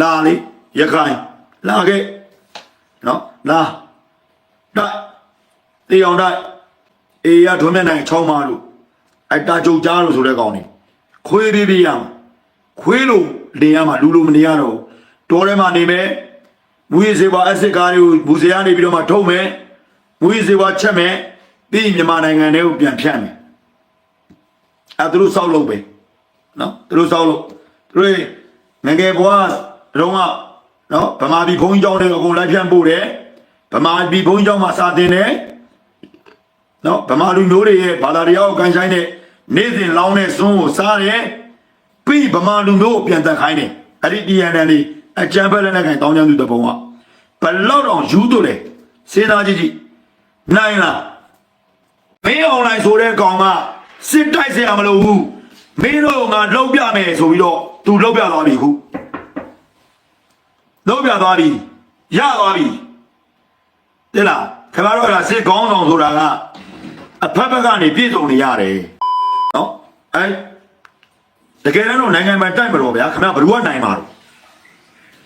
လာလေရခိုင်လာခဲ့နော်လာတိုက်တေးအောင်တိုက်အေရထွန်းမြတ်နိုင်ချောင်းမလို့အတာကြုတ်ကြားလို့ဆိုတဲ့ကောင်နေခွေးပြီးပြီးရမှာခွေးလို့နေရမှာလူလိုမနေရတော့ဘူးတောထဲမှာနေမယ်မူရစေပါအစ်စ်ကားတွေကိုမူစေကနေပြီးတော့မှထုံမယ်မူရစေပါချက်မယ်ပြီးမြန်မာနိုင်ငံတွေကိုပြန်ဖြတ်မယ်အဲသူတို့စောက်လုပ်ပဲနော်သူတို့စောက်လို့သူတို့ငငယ်ဘွား တုန်းကနော်ဗမာပြည်ဘုန်းကြီးကျောင်းတွေအကုန်လိုက်ပြန်ပို့တယ်ဗမာပြည်ဘုန်းကြီးကျောင်းမှာစာသင်တယ်နော်ဗမာလူမျိုးတွေရဲ့ဘာသာတရားကိုကန်ဆိုင်တဲ့နေ့စဉ်လောင်းတဲ့စွန်းကိုစားတယ်ပြီးဗမာလူမျိုးကိုပြန်တက်ခိုင်းတယ်အဲ့ဒီ DNA လေးအကြံဖက်လက်နဲ့ခိုင်တောင်းချမ်းသူတပုံကဘလောက်တောင်ယူတို့တယ်စေးသားကြည့်ကြည့်နိုင်လားမင်း online ဆိုတဲ့ကောင်ကစစ်တိုက်စရာမလိုဘူးမင်းတို့ကလှုပ်ပြမယ်ဆိုပြီးတော့သူလှုပ်ပြသွားပြီခု လောက်ပြသွားပြီရသွားပြီတဲ့လားခင်ဗျားတို့အဲ့ဒါစစ်ကောင်းဆောင်ဆိုတာကအဖက်ဖက်ကနေပြည့်စုံနေရတယ်နော်အဲတကယ်တမ်းတော့နိုင်ငံမှာတိုက်မလို့ဗျာခင်ဗျားဘယ်သူကနိုင်မှာတော့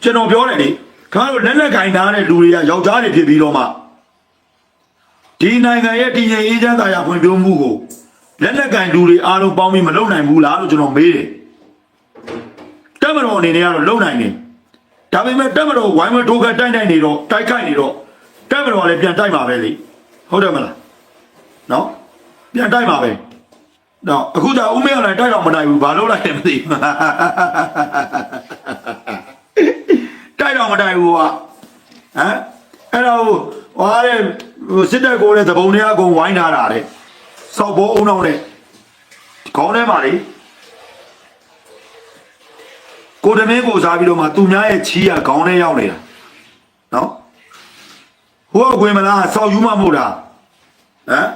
ကျွန်တော်ပြောတယ်လေခင်ဗျားတို့လက်လက်ကင်ထားတဲ့လူတွေကယောက်ျားတွေဖြစ်ပြီးတော့မှဒီနိုင်ငံရဲ့တည်ငြိမ်အေးချမ်းသာယာဖွံ့ဖြိုးမှုကိုလက်လက်ကင်လူတွေအားလုံးပေါင်းပြီးမလုပ်နိုင်ဘူးလားလို့ကျွန်တော်မေးတယ်တက်မတော်အနေနဲ့ကတော့လုပ်နိုင်တယ် ဒါပေမဲ့တက်မတော်ဝိုင်းဝန်းထိုးခတ်တိုက်နိုင်နေတော့တိုက်ခိုက်နေတော့တက်မတော်လည်းပြန်တိုက်မှာပဲလေဟုတ်တယ်မလားနော်ပြန်တိုက်မှာပဲတော့အခုကျဦးမေအောင်လည်းတိုက်တော့မတိုက်ဘူးဘာလို့လိုက်လဲမသိဘူးတိုက်တော့မတိုက်ဘူးကဟမ်အဲ့တော့ဟွာတဲ့ဟိုစစ်တပ်ကိုလည်းသဘုံတွေအကုန်ဝိုင်းထားတာတဲ့စောက်ဘောအုံအောင်နဲ့ခေါင်းထဲမှာလေ ကိုတမင်းကိုစားပြီးတော့မှသူများရဲ့ချီးရခေါင်းထဲရောက်နေတာနော်ဟိုကဝင်မလားစောက်ယူမှမဟုတ်တာဟမ်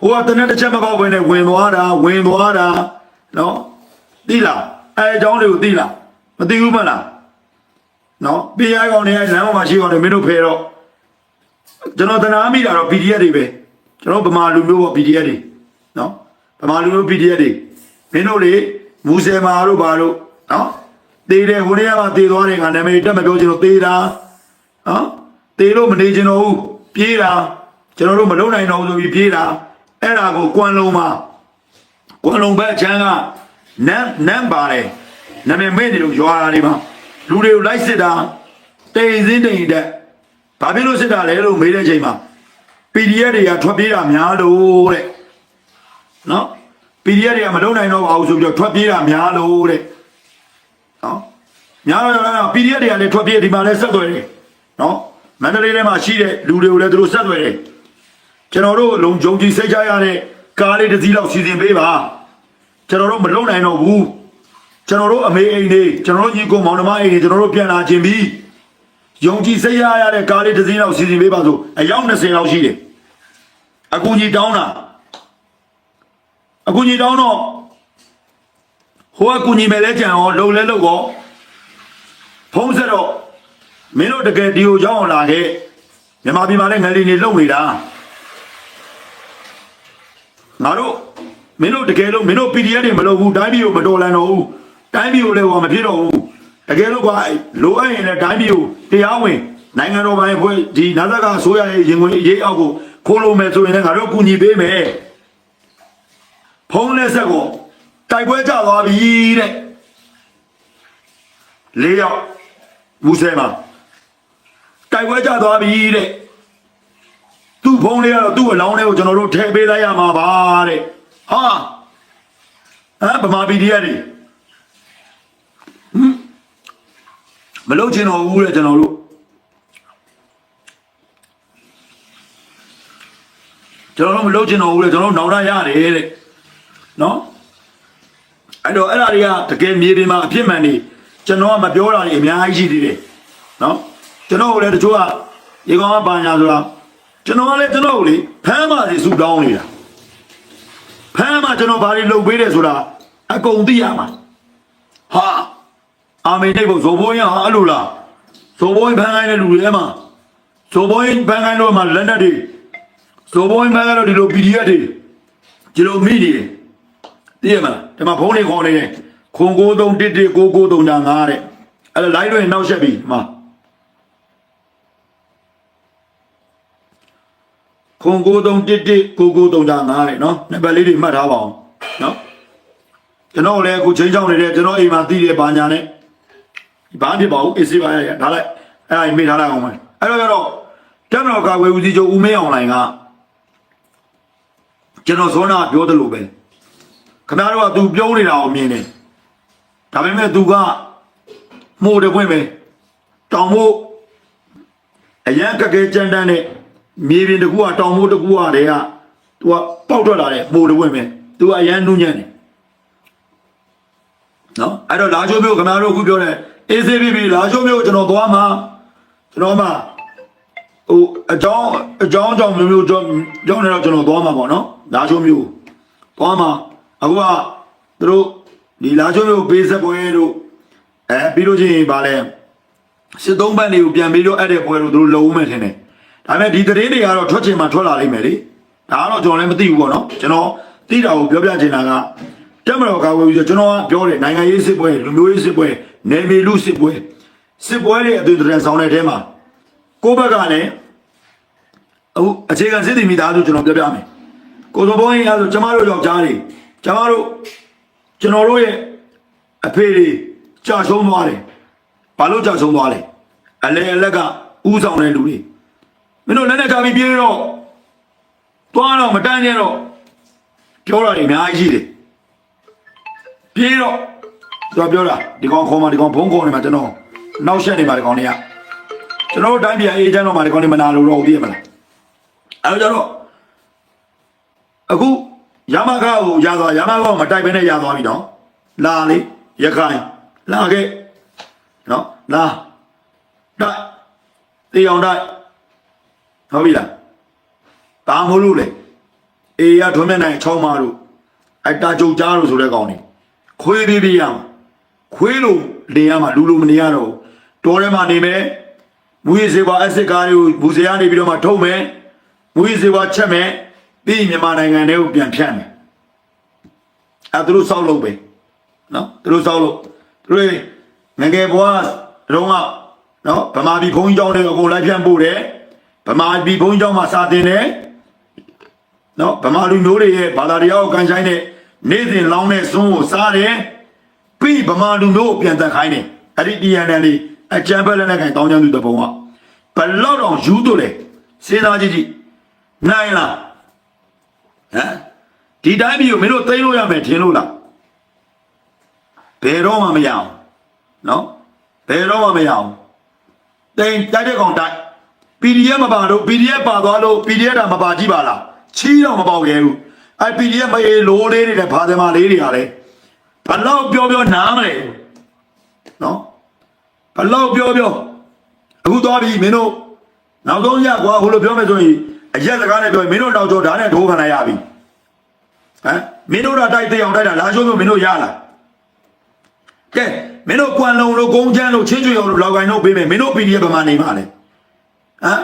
ဟိုကတနေ့တစ်ချက်မပေါက်ဘဲနဲ့ဝင်သွားတာဝင်သွားတာနော်သိလားအဲအကြောင်းတွေကိုသိလားမသိဘူးမလားနော်ပြရကောင်တွေလမ်းပေါ်မှာရှိကောင်တွေမင်းတို့ဖယ်တော့ကျွန်တော်တနာမိတာတော့ PDF တွေပဲကျွန်တော်ဗမာလူမျိုးပေါ့ PDF တွေနော်ဗမာလူမျိုး PDF တွေမင်းတို့လေမူဆယ်မာတို့ဘာတို့နော် တေးတယ်ဟိုနေ့ကမှတေးသွားတယ်ငါနာမည်တက်မပြောချင်လို့တေးတာနော်တေးလို့မနေချင်တော့ဘူးပြေးတာကျွန်တော်တို့မလုံနိုင်တော့ဘူးဆိုပြီးပြေးတာအဲ့ဒါကိုကွမ်လုံးမှာကွမ်လုံးဘက်ချမ်းကနန်းနန်းပါတယ်နာမည်မေ့နေလို့ရွာတာတွေမှာလူတွေကိုလိုက်စစ်တာတိမ်စင်းတိမ်တက်ဘာဖြစ်လို့စစ်တာလဲလို့မေးတဲ့ချိန်မှာ PDF တွေကထွက်ပြေးတာများလို့တဲ့နော် PDF တွေကမလုံနိုင်တော့ပါဘူးဆိုပြီးတော့ထွက်ပြေးတာများလို့တဲ့ နော်ညာတော့ PDF တွေကလည်းထွက်ပြေးဒီမှာလည်းဆက်သွယ်တယ်နော်မန္တလေးထဲမှာရှိတဲ့လူတွေကိုလည်းသူတို့ဆက်သွယ်တယ်ကျွန်တော်တို့လုံခြုံကြည်စိတ်ချရတဲ့ကားလေးတစ်စီးလောက်စီစဉ်ပေးပါကျွန်တော်တို့မလုံနိုင်တော့ဘူးကျွန်တော်တို့အမေအိမ်တွေကျွန်တော်တို့ညီကိုမောင်နှမအိမ်တွေကျွန်တော်တို့ပြန်လာခြင်းပြီးယုံကြည်စိတ်ရရတဲ့ကားလေးတစ်စီးလောက်စီစဉ်ပေးပါဆိုအယောက်20လောက်ရှိတယ်အကူကြီးတောင်းတာအကူကြီးတောင်းတော့ ဟိုကကုညီမယ်လဲကြံရောလုံလဲလုံရောဖုံးဆက်တော့မင်းတို့တကယ်ဒီကိုရောက်အောင်လာခဲ့မြန်မာပြည်မှာလည်းငလီနေလုံနေတာငါတို့မင်းတို့တကယ်လို့မင်းတို့ PDF တွေမလုပ်ဘူးတိုင်းပြည်ကိုမတော်လန်တော့ဘူးတိုင်းပြည်ကိုလည်းဟောမဖြစ်တော့ဘူးတကယ်လို့ကလိုအပ်ရင်လည်းတိုင်းပြည်ကိုတရားဝင်နိုင်ငံတော်ပိုင်းဖွဲ့ဒီနာဇကအစိုးရရဲ့ရင်ဝင်ရေးအောက်ကိုခိုးလို့မယ်ဆိုရင်လည်းငါတို့ကူညီပေးမယ်ဖုံးလက်ဆက်ကို တိုက်ပွဲကြသွားပြီတဲ့လေးယောက်ဝူဆဲမှာတိုက်ပွဲကြသွားပြီတဲ့သူ့ဖုံးလေးကတော့သူ့အလောင်းလေးကိုကျွန်တော်တို့ထည့်ပေးလိုက်ရမှာပါတဲ့ဟာဟမ်ဗမာပြည်တရားတွေဟမ်မလုပ်ချင်တော့ဘူးတဲ့ကျွန်တော်တို့ကျွန်တော်တို့မလုပ်ချင်တော့ဘူးတဲ့ကျွန်တော်တို့နောင်တရတယ်တဲ့နော် အဲ့တော့အဲ့ဒါတွေကတကယ်မြေပြင်မှာအဖြစ်မှန်နေကျွန်တော်ကမပြောတာတွေအများကြီးရှိသေးတယ်နော်ကျွန်တော်ကလည်းတချို့ကရေကောင်းကပါညာဆိုတာကျွန်တော်ကလည်းကျွန်တော်ကိုလေဖမ်းပါစီဆူတောင်းနေတာဖမ်းမှကျွန်တော်ဘာတွေလုပ်ပေးတယ်ဆိုတာအကုန်သိရမှာဟာအာမေတိတ်ဖို့ဇိုဘိုးရင်ဟာအဲ့လိုလားဇိုဘိုးရင်ဖမ်းခိုင်းတဲ့လူတွေထဲမှာဇိုဘိုးရင်ဖမ်းခိုင်းတော့မှလက်နက်တွေဇိုဘိုးရင်ဖမ်းခိုင်းတော့ဒီလို PDF တွေဒီလိုမိနေတယ် သိရမလားဒီမှာဖုန်းလေးခေါ်နေတယ်ခွန်93119939တဲ့အဲ့ဒါ line တွေနောက်ဆက်ပြီဒီမှာခုံကိုတုံတစ်တစ်ကိုကိုတုံတာငားတယ်နော်နံပါတ်လေးတွေမှတ်ထားပါအောင်နော်ကျွန်တော်လည်းအခုချင်းချောင်းနေတဲ့ကျွန်တော်အိမ်မှာတည်တယ်ဘာညာနဲ့ဘာဖြစ်ပါဘူးအေးစေးပါရရဒါလိုက်အဲ့ဒါမိထားလိုက်အောင်မယ်အဲ့တော့ကျတော့တက်မတော်ကာဝေဦးစီးချုပ်ဦးမင်းအောင်လိုင်ကကျွန်တော်ဇောနာပြောတယ်လို့ပဲ ခင်ဗျားတို့ကသူပြောနေတာကိုမြင်တယ်ဒါပေမဲ့သူကမို့တယ်ပွင့်ပဲတောင်မို့အရန်ကကဲကြမ်းတမ်းတဲ့မြေပြင်တစ်ခုကတောင်မို့တစ်ခုကတည်းကသူကပေါက်ထွက်လာတဲ့မို့တယ်ပွင့်ပဲသူကအရန်နူးညံ့တယ်နော်အဲ့တော့လာချိုးမျိုးခင်ဗျားတို့အခုပြောတယ် ACBB လာချိုးမျိုးကျွန်တော်သွားမှာကျွန်တော်မှဟိုအကြောင်းအကြောင်းအကြောင်းမျိုးမျိုးကြောင်းကြောင်းနေတော့ကျွန်တော်သွားမှာပေါ့နော်လာချိုးမျိုးသွားမှာ အခုကသူတို့ဒီလာချိုးမျိုးပေးဆက်ပွဲတို့အဲပြီးလို့ချင်းဗာလဲစစ်သုံးဘက်တွေကိုပြန်ပြီးတော့အဲ့တဲ့ပွဲတို့သူတို့လုံဦးမယ်ထင်တယ်ဒါပေမဲ့ဒီသတင်းတွေကတော့ထွက်ချင်မှထွက်လာလိမ့်မယ်လေဒါကတော့ကျွန်တော်လည်းမသိဘူးပေါ့နော်ကျွန်တော်သိတာကိုပြောပြချင်တာကတက်မတော်ကာဝယ်ပြီးတော့ကျွန်တော်ကပြောတယ်နိုင်ငံရေးစစ်ပွဲလူမျိုးရေးစစ်ပွဲနယ်မြေလူစစ်ပွဲစစ်ပွဲတွေအသွင်သဏ္ဍာန်ဆောင်တဲ့အထဲမှာကိုယ့်ဘက်ကလည်းအခုအခြေခံစစ်တီမိသားစုကျွန်တော်ပြောပြမယ်ကိုစောဘုန်းကြီးအဲဆိုကျမတို့ယောက်ျားတွေ ကျမတို့ကျွန်တော်တို့ရဲ့အဖေတွေကြာဆုံးသွားတယ်ဘာလို့ကြာဆုံးသွားလဲအလဲအလက်ကဥဆောင်တဲ့လူတွေမင်းတို့လက်နဲ့ချပြီးပြေးတော့သွားတော့မတန်းကြတော့ပြောတာတွေအများကြီးရှိတယ်ပြေးတော့သူကပြောတာဒီကောင်ခေါ်มาဒီကောင်ဘုံခေါ်နေမှာကျွန်တော်နောက်ဆက်နေမှာဒီကောင်တွေကကျွန်တော်တို့တိုင်းပြည်အေးချမ်းတော့မှာဒီကောင်တွေမနာလို့တော့သိရမလားအဲတော့ကျတော့အခု ရမခကိုရသွားရမခကိုမတိုက်ဘဲနဲ့ရသွားပြီနော်လာလေရခိုင်လာခဲ့နော်လာတိုက်တေးအောင်တိုက်ဟုတ်ပြီလားတာမို့လို့လေအေးရထွန်းမြတ်နိုင်ချောင်းမတို့အတာကြုတ်ကြားလို့ဆိုတဲ့ကောင်တွေခွေးသေးသေးရမှာခွေးလို့နေရမှာလူလူမနေရတော့ဘူးတောထဲမှာနေမယ်မူရစေပါအစ်စ်ကားတွေကိုဘူစရာနေပြီးတော့မှထုတ်မယ်မူရစေပါချက်မယ် ပြီးရင်မြန်မာနိုင်ငံထဲကိုပြန်ဖြတ်မယ်အဲသူတို့စောက်လုပ်ပဲနော်သူတို့စောက်လုပ်သူတို့ငယ်ငယ်ဘွားတော့ကနော်ဗမာပြည်ဘုန်းကြီးကျောင်းတွေကိုအကုန်လိုက်ဖြန့်ပို့တယ်ဗမာပြည်ဘုန်းကြီးကျောင်းမှာစာတင်တယ်နော်ဗမာလူမျိုးတွေရဲ့ဘာသာတရားကိုကန်ဆိုင်တဲ့နေ့စဉ်လောင်းတဲ့စွန်းကိုစားတယ်ပြီးဗမာလူမျိုးကိုပြန်တက်ခိုင်းတယ်အဲ့ဒီ TNL လေးအကြံဖက်လက်နဲ့ခိုင်တောင်းချမ်းသူတပုံကဘလောက်တော့ယူတို့လေစဉ်းစားကြည့်ကြည့်နိုင်လား ဟမ်ဒီတိုင်းပြည်ကိုမင်းတို့သိမ်းလို့ရမယ်ထင်လို့လားဘယ်တော့မှမရအောင်နော်ဘယ်တော့မှမရအောင်တိမ်တိုက်တဲ့ကောင်တိုက် PDF မပါလို့ PDF ပါသွားလို့ PDF တာမပါကြည့်ပါလားချီးတော့မပေါက်ရဲဘူးအဲ PDF မအေးလိုးလေးတွေနဲ့ဗာသမာလေးတွေကလည်းဘလောက်ပြောပြောနားမလဲနော်ဘလောက်ပြောပြောအခုသွားပြီမင်းတို့နောက်ဆုံးရကွာဟိုလိုပြောမယ်ဆိုရင် အရက်စကားနဲ့ပြောရင်မင်းတို့နောက်ကျော်ဓာတ်နဲ့ဒိုးခံလိုက်ရပြီဟမ်မင်းတို့တော့တိုက်သိအောင်တိုက်တာလာရှိုးမျိုးမင်းတို့ရလားကဲမင်းတို့ကွမ်လုံလို့ကုန်းချမ်းလို့ချင်းချွေအောင်လို့လောက်ကိုင်းတော့ပေးမယ်မင်းတို့ PDF ဗမာနေပါလေဟမ်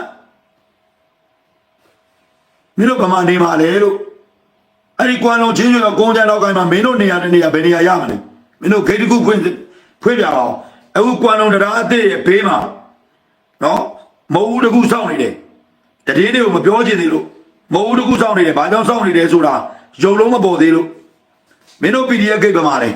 မင်းတို့ဗမာနေမှာလေလို့အဲ့ဒီကွမ်လုံးချင်းကျွေးကုန်းချမ်းတော့ကိုင်းမှာမင်းတို့နေရာတနေရာဘယ်နေရာရမလဲမင်းတို့ဂိတ်တစ်ခုဖွင့်ဖွင့်ပြအောင်အခုကွမ်လုံးတရားအစ်ရဲ့ဘေးမှာနော်မဟုတ်ဘူးတစ်ခုစောင့်နေတယ် တည်င်းတွေကိုမပြောချင်သေးလို့မဟုတ်ဘူးတစ်ခုစောင့်နေတယ်ဘာကြောင့်စောင့်နေတယ်ဆိုတာရုံလုံးမပေါ်သေးလို့မင်းတို့ PDF ဂိတ်ဗမာလေ